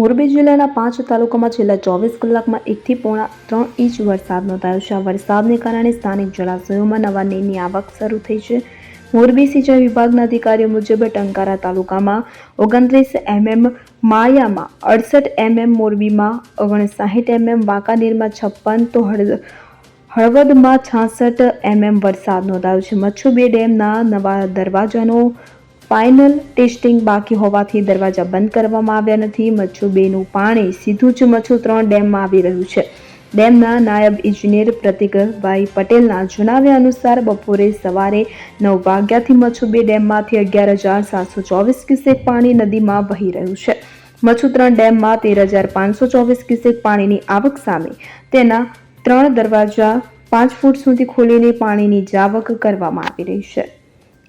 મોરબી જિલ્લાના પાંચ તાલુકામાં છેલ્લા ચોવીસ કલાકમાં એકથી પોણા ત્રણ ઇંચ વરસાદ નોંધાયો છે. આ વરસાદને કારણે સ્થાનિક જળાશયોમાં નવા નીરની આવક શરૂ થઈ છે. મોરબી સિંચાઈ વિભાગના અધિકારીઓ મુજબ ટંકારા તાલુકામાં ઓગણત્રીસ એમએમ માળિયામાં અડસઠ એમએમ મોરબીમાં ઓગણસાઠ એમએમ વાંકાનેરમાં છપ્પન તો હળવદમાં છાસઠ એમએમ વરસાદ નોંધાયો છે. મચ્છુ બે ડેમના નવા દરવાજાનો ફાઇનલ ટેસ્ટિંગ બાકી હોવાથી દરવાજા બંધ કરવામાં આવ્યા નથી. મચ્છુ બેનું પાણી સીધું જ મચ્છુ ત્રણ ડેમમાં આવી રહ્યું છે. ડેમના નાયબ ઇજનેર પ્રતિકભાઈ પટેલના જણાવ્યા અનુસાર બપોરે સવારે નવ વાગ્યાથી મચ્છુ બે ડેમમાંથી અગિયાર હજાર સાતસો ચોવીસ ક્યુસેક પાણી નદીમાં વહી રહ્યું છે. મચ્છુ ત્રણ ડેમમાં તેર હજાર પાંચસો ચોવીસ ક્યુસેક પાણીની આવક સામે તેના ત્રણ દરવાજા પાંચ ફૂટ સુધી ખોલીને પાણીની જાવક કરવામાં આવી રહી છે.